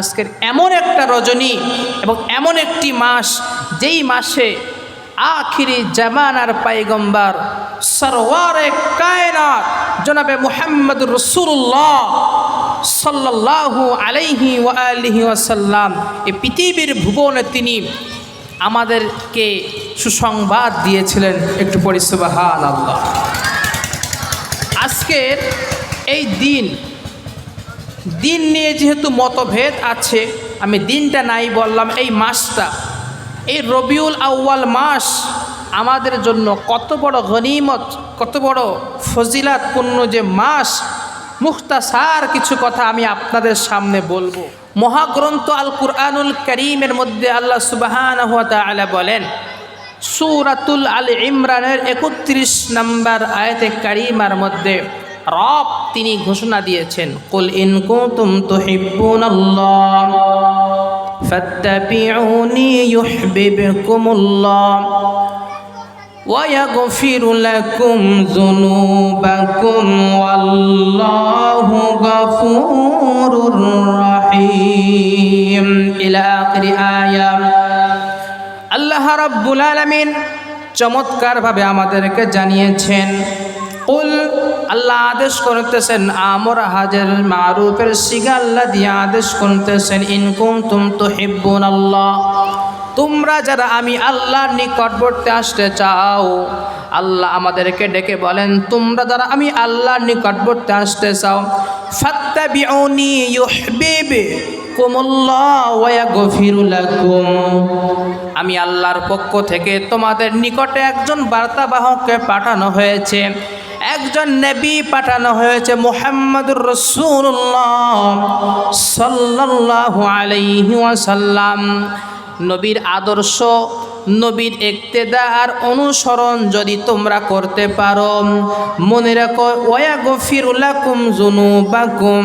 আজকের এমন একটা রজনী এবং এমন একটি মাস, যেই মাসে আখিরি জামানার পাইগম্বার সরওয়ারে কায়নাত, জনাবে মুহাম্মদ রসুল্লাহ সাল্লাল্লাহু আলাইহি আলিহি ওয়াসাল্লাম। এই পৃথিবীর ভুবনে তিনি আমাদেরকে সুসংবাদ দিয়েছিলেন। একটু পরিসুবাহান আল্লাহ আজকের এই দিন দিন নিয়ে যেহেতু মতভেদ আছে, আমি দিনটা নাই বললাম, এই মাসটা। এই রবিউল আউয়াল মাস আমাদের জন্য কত বড় গনিমত, কত বড় ফজিলাত ফজিলাতপূর্ণ যে মাস। মুখতাসার কিছু কথা আমি আপনাদের সামনে বলব। মহাগ্রন্থ আল কুরআনুল করিমের মধ্যে আল্লাহ সুবাহান আলা বলেন, সুরাতুল আল ইমরানের একত্রিশ নম্বর আয়তে কারিমার মধ্যে রব তিনি ঘোষণা দিয়েছেন কুল ইন কুনতুম তুহিব্বুনাল্লাহ ফাত্তাবিউনি ইউহিব্বুকুমুল্লাহ ويغفر لكم ذنوبكم والله غفور رحيم إلى آخر آية আল্লাহ রাব্বুল আলামিন চমৎকারভাবে আমাদেরকে জানিয়েছেন কুল আল্লাহ আদেশ করতেছেন, আমর হাজের মারুফের সিগা আল্লাহ দিয়ে আদেশ করতেছেন ইনকুম তুম তো হিব্বুন আল্লাহ তোমরা যারা আমি আল্লাহর নিকটবর্তী আসতে চাও, আল্লাহ আমাদেরকে ডেকে বলেন, তোমরা যারা আমি আল্লাহর নিকটবর্তী আসতে চাও, ফাত্তাবিউনি ইউহিব্বি আমি আল্লাহর পক্ষ থেকে তোমাদের নিকটে একজন বার্তাবাহককে পাঠানো হয়েছে একজন নেবী পাঠানো হয়েছে মোহাম্মদুর রসুল্লাহ সাল্লাল্লাহু আলাইহি ওয়াসাল্লাম। নবীর আদর্শ নবীর একতেদা আর অনুসরণ যদি তোমরা করতে পারো, মনে রাখো ওয়া গফির গফিরুলাকুম জুনুবাকুম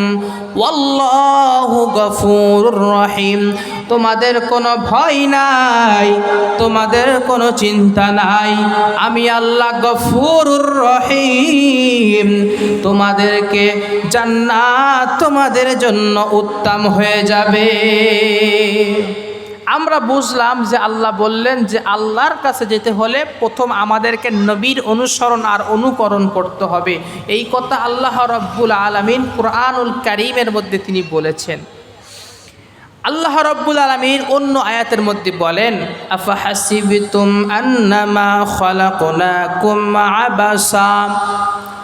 ওয়াল্লাহু গফুরুর রহিম। তোমাদের কোনো ভয় নাই, তোমাদের কোনো চিন্তা নাই, আমি আল্লাহ গফুরুর রহিম। তোমাদেরকে জান্নাত তোমাদের জন্য উত্তম হয়ে যাবে। আমরা বুঝলাম যে আল্লাহ বললেন যে আল্লাহর কাছে যেতে হলে প্রথম আমাদেরকে নবীর অনুসরণ আর অনুকরণ করতে হবে। এই কথা আল্লাহ রব্বুল আলমিন কোরআনুল করিমের মধ্যে তিনি বলেছেন। আল্লাহ রব্বুল আলমিন অন্য আয়াতের মধ্যে বলেন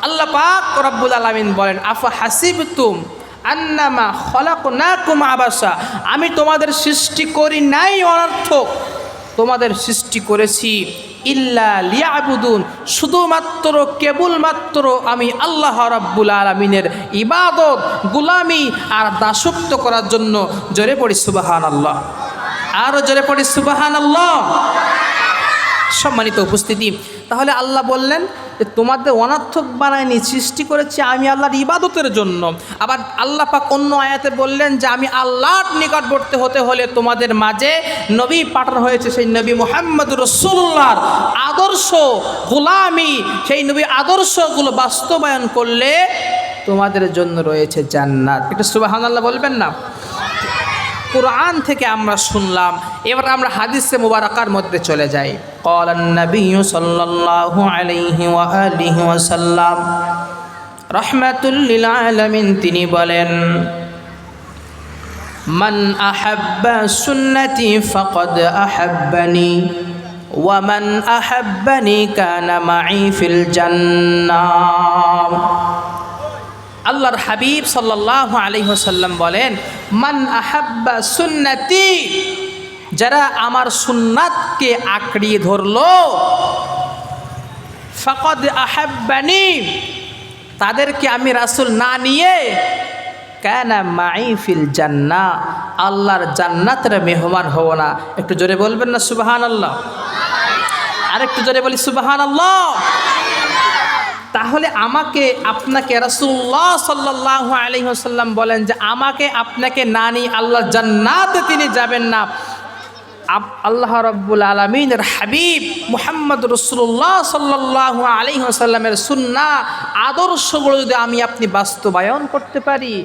আল্লাহ পাক রব্বুল আলমিন বলেন আফা হাসিবতুম আন্নামা খলাক না কুম আবাসা। আমি তোমাদের সৃষ্টি করি নাই অনর্থক। তোমাদের সৃষ্টি করেছি ইল্লা লিয়াবুদুন। শুধুমাত্র, কেবলমাত্র আমি আল্লাহ রাব্বুল আলমিনের ইবাদত, গুলামি আর দাসত্ব করার জন্য। জোরে পড়ি সুবাহান আল্লাহ আরও জোরে পড়ি সুবাহান আল্লাহ সম্মানিত উপস্থিতি। তাহলে আল্লাহ বললেন যে, তোমাদের অনার্থক বানায়নি সৃষ্টি করেছি আমি আল্লাহর ইবাদতের জন্য। আবার আল্লাহ পাক অন্য আয়াতে বললেন যে, আমি আল্লাহর নিকটবর্তী হতে হলে তোমাদের মাঝে নবী পাঠানো হয়েছে, সেই নবী মোহাম্মদ রসুল্লাহর আদর্শ গোলামি, সেই নবী আদর্শগুলো বাস্তবায়ন করলে তোমাদের জন্য রয়েছে জান্নাত। এটা সুবাহান আল্লাহ বলবেন না? কোরআন থেকে আমরা শুনলাম এবার আমরা হাদিসে মুবারকার মধ্যে চলে যাই قال النبي صلى الله عليه وآله وسلم রহমাতুল লিল আলামিন তিনি বলেন মান আহাব্বা সুন্নতি ফাকাদ আহাব্বানি ওয়ামান আহাব্বানি কানা মাই ফিল জান্নাহ আল্লাহর হাবিব সাল্লাহ আলহিহসাল্লাম বলেন, মান আহাব্বা সুন্নতি যারা আমার সুন্নাতকে আঁকড়িয়ে ধরলো, ফকদ আহাব্বানি তাদেরকে আমি রাসুল না নিয়ে, কেন মাই ফিল জান্না আল্লাহর জান্নাতের মেহমান হব না। একটু জোরে বলবেন না সুবাহান আল্লাহ আরেকটু জোরে বলি সুবাহান আল্লাহ তাহলে আমাকে আপনাকে রাসুল্লাহ সাল্লাহ আলহিহাসাল্লাম বলেন যে আমাকে আপনাকে না নিয়ে আল্লাহ জান্নাতে তিনি যাবেন না। আল্লাহ রব্বুল আলমিনের হাবিব মুহাম্মদ রসুল্লাহ সাল্লাহ আলহিহাসাল্লামের সুন্না আদর্শগুলো যদি আমি আপনি বাস্তবায়ন করতে পারি,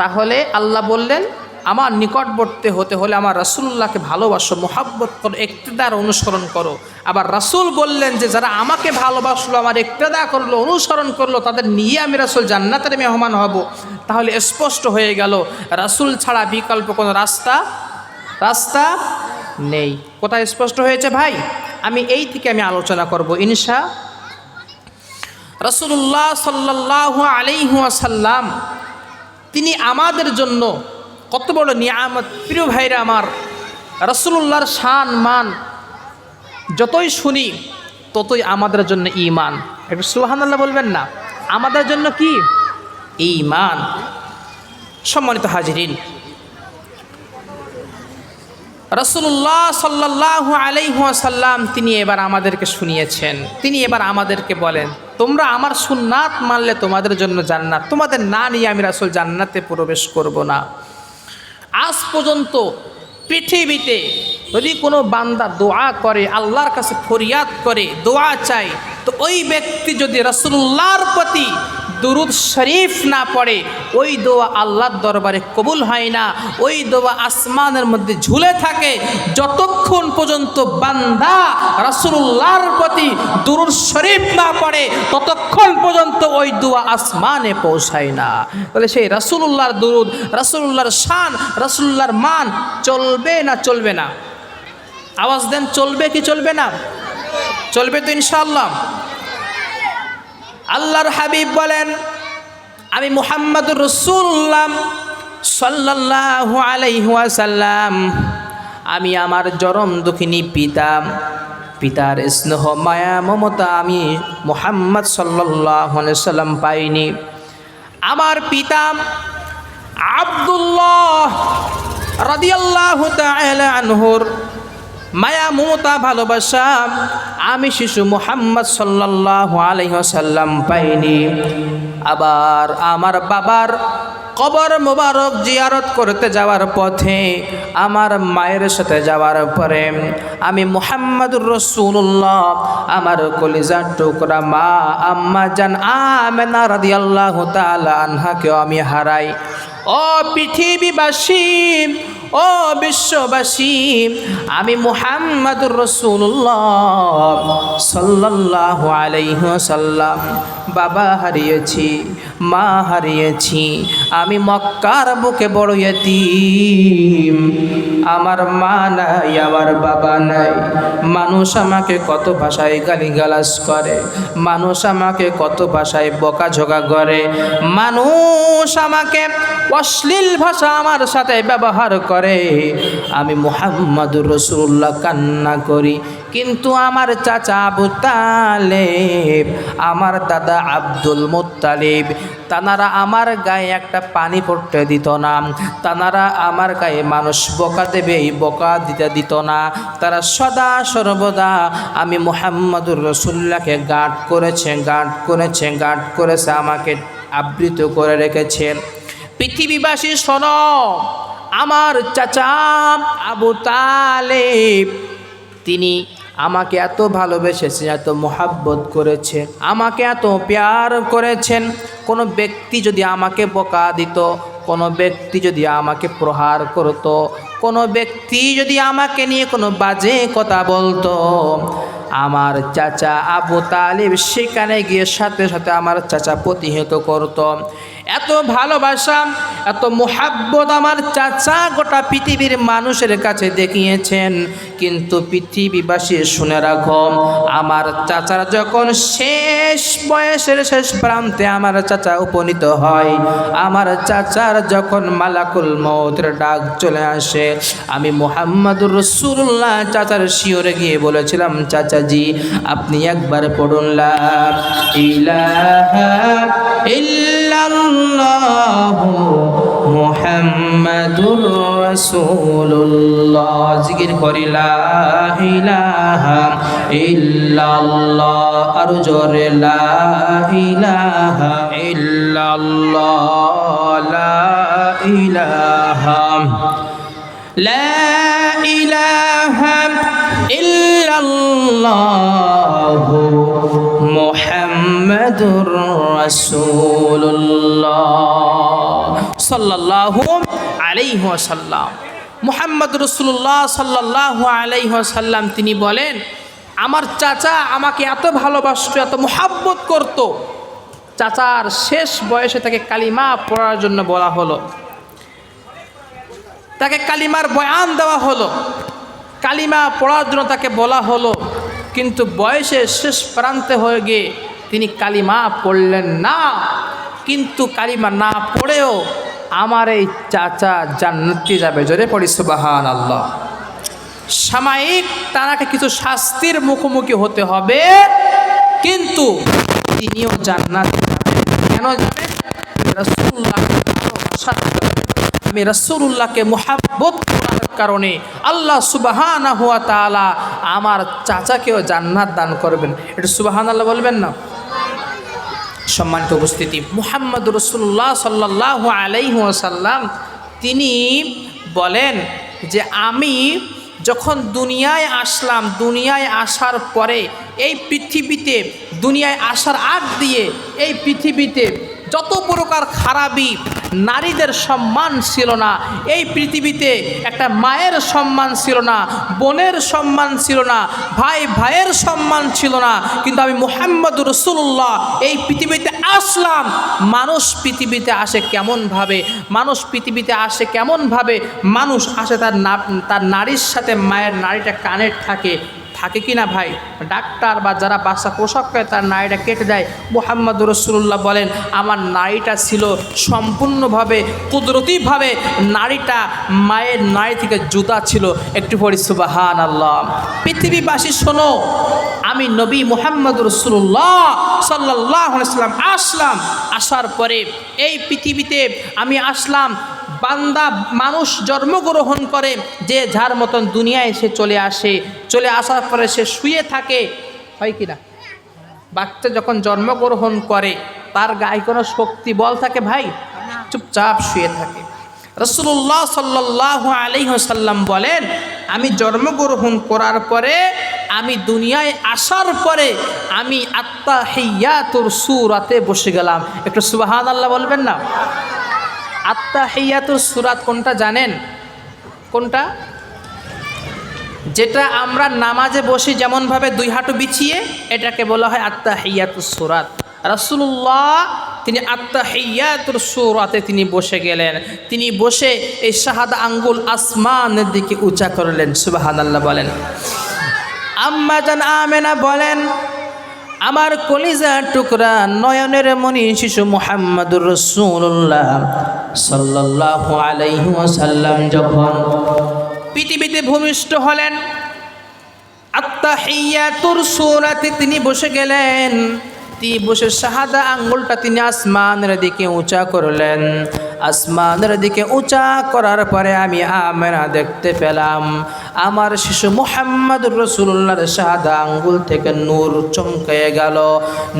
তাহলে আল্লাহ বললেন আমার নিকটবর্তী হতে হলে আমার রাসুল্লাহকে ভালোবাসো, মোহাব্বত করো একতেদার অনুসরণ করো। আবার রাসূল বললেন যে, যারা আমাকে ভালোবাসলো, আমার একতেদা করল, অনুসরণ করল, তাদের নিয়ে আমি রাসুল জান্নাতের মেহমান হব। তাহলে স্পষ্ট হয়ে গেল, রাসূল ছাড়া বিকল্প কোনো রাস্তা রাস্তা নেই। কোথায় স্পষ্ট হয়েছে ভাই? আমি এই থেকে আমি আলোচনা করব, ইনশা রসুল্লাহ সাল্লাহ আলিহাসাল্লাম তিনি আমাদের জন্য কত বড় নিয়ামত। প্রিয় ভাইরা আমার রসুল্লাহর শান, মান যতই শুনি, ততই আমাদের জন্য ইমান একটু সুহানাল্লাহ বলবেন না? আমাদের জন্য কি? ইমান সম্মানিত হাজিরিন রসুল্লাহ সাল্লাহ আলাইহাসাল্লাম তিনি এবার আমাদেরকে শুনিয়েছেন। তিনি এবার আমাদেরকে বলেন, তোমরা আমার সুন্নাত মানলে তোমাদের জন্য জান্নাত। তোমাদের না নিয়ে আমি রাসুল জান্নাতে প্রবেশ করব না। আজ পর্যন্ত পৃথিবীতে যদি কোনো বান্দা দোয়া করে, আল্লাহর কাছে ফরিয়াদ করে, দোয়া চায়, তো ওই ব্যক্তি যদি রসুল্লাহর প্রতি দুরুদ শরীফ না পড়ে, ওই দোয়া আল্লাহর দরবারে কবুল হয় না। ওই দোয়া আসমানের মধ্যে ঝুলে থাকে। যতক্ষণ পর্যন্ত বান্দা রাসুল্লাহর প্রতি দুরুদ শরীফ না পড়ে, ততক্ষণ পর্যন্ত ওই দোয়া আসমানে পৌঁছায় না। বলে সেই রাসুল্লাহর দুরুদ রাসুল্লাহর শান রাসুল্লাহর মান চলবে না চলবে না? আওয়াজ দেন, চলবে কি চলবে না? চলবে তো ইনশাআল্লাহ। আল্লাহর হাবিব বলেন, আমি মুহাম্মদুর রসুল্লাহ সাল্লাল্লাহু আলাইহাসাল্লাম আমি আমার জরম দুঃখিনী পিতা, পিতার স্নেহ, মায়া, মমতা আমি মুহাম্মদ সাল্লাহ সাল্লাম পাইনি। আমার পিতা আব্দুল্লাহ রাদিয়াল্লাহু আনহুর মায়া, মমতা, ভালোবাসা আমি শিশু মোহাম্মদ সাল্লাহ আলহ্লাম পাইনি। আবার আমার বাবার কবর মোবারক জিয়ারত করতে যাওয়ার পথে, আমার মায়ের সাথে যাওয়ার পরে আমি মোহাম্মদুর রসুল্লাহ আমার কলিজার টুকরা মা, আম্মা জান আমেনা রাদিয়াল্লাহ তাআলা আনহাকেও আমি হারাই। ও পৃথিবীবাসী ও বিশ্ববাসী, আমি মুহাম্মদুর রসুল্লাহ সাল্লাহ আলাইসাল্লাম বাবা হারিয়েছি, মা হারিয়েছি, আমি মক্কার বুকে বড় এতিম আমার মা নাই, আমার বাবা নাই। মানুষ আমাকে কত ভাষায় গালিগালাজ করে, মানুষ আমাকে কত ভাষায় বকাঝোকা করে। মানুষ আমাকে অশ্লীল ভাষা আমার সাথে ব্যবহার করে। আমি মুহাম্মদুর রসুল্লাহ কান্না করি। কিন্তু আমার চাচা আবু তালেব, আমার দাদা আব্দুল মুত্তালিব, তানারা আমার গায়ে একটা পানি পড়তে দিত না। তানারা আমার গায়ে মানুষ বোকা দেবে, এই বকা দিতে দিত না। তারা সদা সর্বদা আমি মোহাম্মদুর রসুল্লাহকে গাঁট করেছে গাঁট করেছে গাঁট করেছে, আমাকে আবৃত করে রেখেছেন পৃথিবীবাসী শোন আমার চাচা আবু তালেব, তিনি আমাকে এত ভালোবেসেছেন, এত মোহাব্বত করেছেন, আমাকে এত প্যার করেছেন। কোনো ব্যক্তি যদি আমাকে বকা দিত, কোনো ব্যক্তি যদি আমাকে প্রহার করত, কোনো ব্যক্তি যদি আমাকে নিয়ে কোনো বাজে কথা বলতো আমার চাচা আবু তালিব সেখানে গিয়ে সাথে সাথে আমার চাচা প্রতিহত করত। এত ভালোবাসা, এত মোহাব্বত আমার চাচা গোটা পৃথিবীর মানুষের কাছে দেখিয়েছেন। কিন্তু পৃথিবীবাসী শুনে রাখো, আমার চাচারা যখন শেষ বয়সের শেষ প্রান্তে আমার চাচা উপনীত হয়। আমার চাচার যখন মালাকুল মৌতের ডাক চলে আসে, আমি মোহাম্মদুর রসুল্লাহ চাচার শিওরে গিয়ে বলেছিলাম, চাচাজি, আপনি একবার পড়ুন ইলাহা ইল্লাল্লাহু রসুল্লাহ জিকির করিলা ইলাহা ইল্লাল্লাহ, আর জোরে, লা ইলাহা ইল্লাল্লাহ, লা ইলাহা লা ইলাহা ইল্লাল্লাহ মুহাম্মাদুর রাসূলুল্লাহ, সাল্লাল্লাহু আলাইহি ওয়াসাল্লাম। মুহাম্মদ রসুল্লাহ সাল্লাল্লাহু আলাইহি ওয়াসাল্লাম, তিনি বলেন, আমার চাচা আমাকে এত ভালোবাসত, এত মোহাব্বত করত। চাচার শেষ বয়সে তাকে কালিমা পড়ার জন্য বলা হলো। তাকে কালিমার বয়ান দেওয়া হলো। কালিমা পড়ার জন্য তাকে বলা হলো। কিন্তু বয়সে শেষ প্রান্তে হয়ে গিয়ে তিনি কালিমা পড়লেন না। কিন্তু কালিমা না পড়েও আমার এই চাচা জান্নাতি যাবে। জোরে পড়ি সুবাহান আল্লাহ সাময়িক, তারাকে কিছু শাস্তির মুখোমুখি হতে হবে, কিন্তু তিনিও জান্নাত। কেন যাবে রসুল্লাহ আমি রসুল্লাহকে মোহাব্বত করার কারণে আল্লাহ সুবাহান হুয়া তালা আমার চাচাকেও জান্নাত দান করবেন। এটা সুবাহান আল্লাহ বলবেন না? সম্মানিত উপস্থিতি। মুহাম্মদ রসুল্লাহ সাল্লাহ আলাইসাল্লাম তিনি বলেন যে আমি যখন দুনিয়ায় আসলাম, দুনিয়ায় আসার পরে এই পৃথিবীতে, দুনিয়ায় আসার আগ দিয়ে এই পৃথিবীতে যত প্রকার খারাপই নারীদের সম্মান ছিল না, এই পৃথিবীতে একটা মায়ের সম্মান ছিল না, বোনের সম্মান ছিল না, ভাই ভাইয়ের সম্মান ছিল না। কিন্তু আমি মোহাম্মদ রসুল্লাহ এই পৃথিবীতে আসলাম। মানুষ পৃথিবীতে আসে কেমনভাবে? মানুষ পৃথিবীতে আসে কেমনভাবে? মানুষ আসে তার তার নারীর সাথে মায়ের নারীটা কানেক্ট থাকে। থাকে কি না ভাই? ডাক্তার বা যারা বাচ্চা পোশাক করে, তার নারীটা কেটে দেয়। মোহাম্মদ রসুল্লাহ বলেন, আমার নাড়িটা ছিল সম্পূর্ণভাবে, কুদরতিভাবে নারীটা মায়ের নারী থেকে জুতা ছিল। একটু পরি আল্লাহ পৃথিবীবাসী, শোনো, আমি নবী মোহাম্মদ রসুল্লাহ সাল্লাহ সাল্লাম আসলাম। আসার পরে এই পৃথিবীতে আমি আসলাম বান্দা মানুষ জন্মগ্রহণ করে, যে যার মতন দুনিয়ায় সে চলে আসে, চলে আসার পরে সে শুয়ে থাকে, হয় কি না? বাচ্চা যখন জন্মগ্রহণ করে, তার গায়ে কোনো শক্তি, বল থাকে ভাই? চুপচাপ শুয়ে থাকে। রসুল্লাহ সাল্লাহ আলিহাসাল্লাম বলেন, আমি জন্মগ্রহণ করার পরে, আমি দুনিয়ায় আসার পরে, আমি আত্মা হেয়া তোর সুরাতে বসে গেলাম। একটু সুবাহান আল্লাহ বলবেন না? আত্মা হেয়াতুর সুরাত কোনটা জানেন? কোনটা? যেটা আমরা নামাজে বসি যেমনভাবে দুই হাঁটু বিছিয়ে, এটাকে বলা হয় আত্মা হেয়াতুর সুরাত। রাসুল্লাহ তিনি আত্মা হেয়াতুর সুরাতে তিনি বসে গেলেন। তিনি বসে এই শাহাদ আঙ্গুল আসমানের দিকে উঁচা করলেন সুবাহান আল্লাহ বলেন। আম্মা জান আমেনা বলেন, আমার কলিজার টুকরা নয়নের মনি শিশু মোহাম্মদুর রসুল্লাহ সাল্লাহ আলাইসাল্লাম যখন পৃথিবীতে ভূমিষ্ঠ হলেন, আত্তাহিয়াতুর সূরাতে তিনি বসে গেলেন। তিনি বসে শাহাদা আঙ্গুলটা তিনি আসমানের দিকে উঁচা করলেন। আসমানের দিকে উঁচা করার পরে আমি আমেনা দেখতে পেলাম। আমার শিশু মোহাম্মদ রসুল্লাহর সাদা আঙ্গুল থেকে নূর চমকে গেল।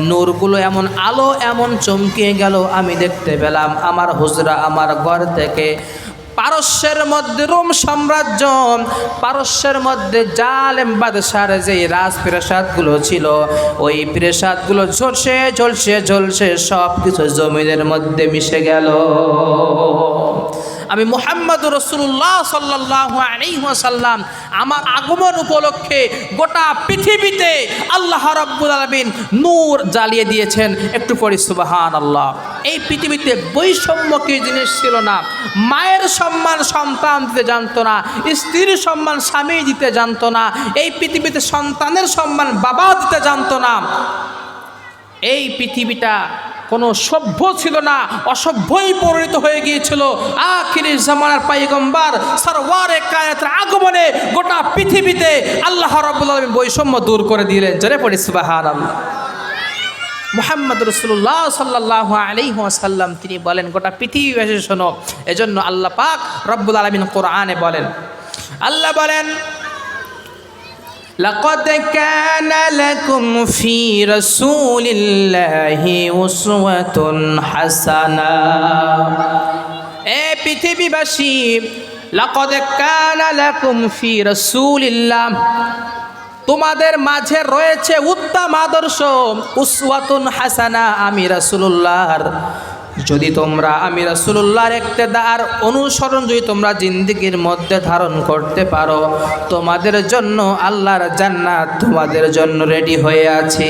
নূরগুলো এমন আলো, এমন চমকে গেল। আমি দেখতে পেলাম আমার হুজরা আমার ঘর থেকে পারস্যের মধ্যে রোম সাম্রাজ্য, পারস্যের মধ্যে জালেম বাদশার যে রাজ প্রাসাদগুলো ছিল, ওই প্রাসাদগুলো ঝলসে ঝলসে ঝলসে সব কিছু জমিদের মধ্যে মিশে গেল। আমি মোহাম্মদ রসুল্লাহ সাল্লাহ আলিহাসাল্লাম আমার আগমন উপলক্ষে গোটা পৃথিবীতে আল্লাহ রব্বুল আলমিন নূর জ্বালিয়ে দিয়েছেন। একটু পরি সুবাহান আল্লাহ এই পৃথিবীতে বৈষম্য কি জিনিস ছিল না। মায়ের সম্মান সন্তান দিতে জানতো না, স্ত্রীর সম্মান স্বামী দিতে জানতো না, এই পৃথিবীতে সন্তানের সম্মান বাবা দিতে জানতো না। এই পৃথিবীটা কোনো সভ্য ছিল না, অসভ্যই পরিণত হয়ে গিয়েছিল। আখিরি জামানার পাইগম্বার সরওয়ারে কায়াতের আগমনে গোটা পৃথিবীতে আল্লাহ রাব্বুল আলামিন বৈষম্য দূর করে দিলেন। জোরে পড়ি, সুবহানাল্লাহ। মোহাম্মদ রসুল্লাহ সাল্লাহ আলিহাসাল্লাম তিনি বলেন, গোটা পৃথিবীবাসী শোনো, এজন্য আল্লাহ পাক রব্বুল আলমিন কোরআনে বলেন, আল্লাহ বলেন لقد كان لكم في رسول الله أسوة حسنة এ পৃথিবীবাসী لقد كان لكم في رسول الله তোমাদের মাঝে রয়েছে উত্তম আদর্শ উসওয়াতুন হাসানা আমি রাসূলুল্লাহর যদি তোমরা আমি রাসুল্লাহর একতেদার অনুসরণ যদি তোমরা জিন্দিগির মধ্যে ধারণ করতে পারো, তোমাদের জন্য আল্লাহর জান্নাত তোমাদের জন্য রেডি হয়ে আছে।